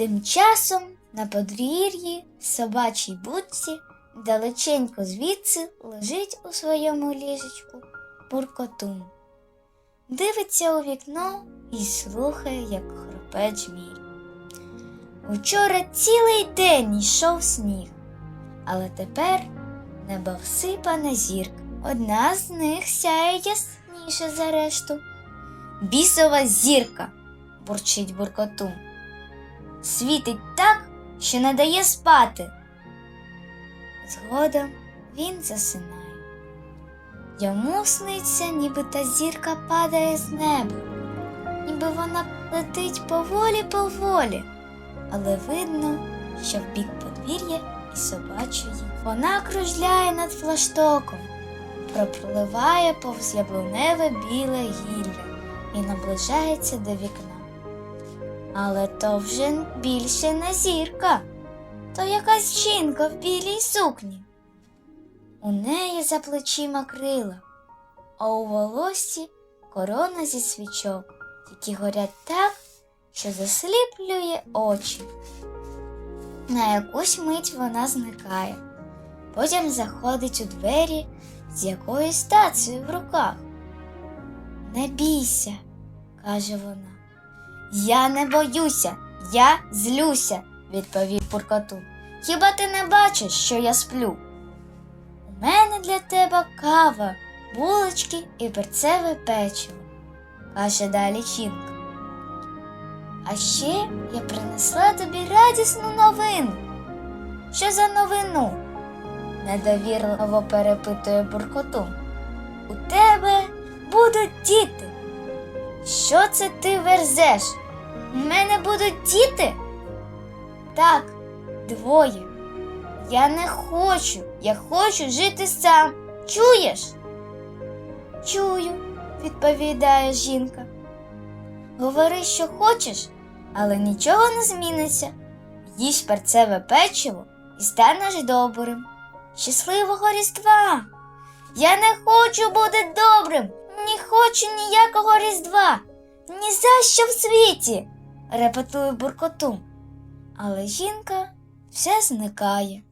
Тим часом на подвір'ї собачій будці далеченько звідси лежить у своєму ліжечку буркотун. Дивиться у вікно і слухає, як хропе джміль. Учора цілий день йшов сніг, але тепер небо всипане зірк. Одна з них сяє ясніше за решту. Бісова зірка, бурчить буркотун. Світить так, що не дає спати. Згодом він засинає. Йому сниться, ніби та зірка падає з неба, ніби вона летить поволі-поволі, але видно, що в бік подвір'я і собачої. Вона кружляє над флаштоком, пропливає повз яблуневе біле гілля і наближається до вікна. Але то вже більше не зірка, то якась жінка в білій сукні. У неї за плечима крила, а у волосі корона зі свічок, які горять так, що засліплює очі. На якусь мить вона зникає, потім заходить у двері з якоюсь тацею в руках. Не бійся, каже вона. Я не боюся, я злюся, відповів Пуркатун. Хіба ти не бачиш, що я сплю? У мене для тебе кава, булочки і перцеве печиво, каже далі жінка. А ще я принесла тобі радісну новину. Що за новину? недовірливо перепитує буркотун. У тебе будуть діти. Що це ти верзеш? У мене будуть діти? Так, двоє. Я не хочу, я хочу жити сам. Чуєш? Чую, відповідає жінка. Говори, що хочеш, але нічого не зміниться. Їж перцеве печиво і станеш добрим. Щасливого Різдва! Я не хочу бути добрим, не хочу ніякого Різдва. Ні за що в світі, репетує буркотун. Але жінка все зникає.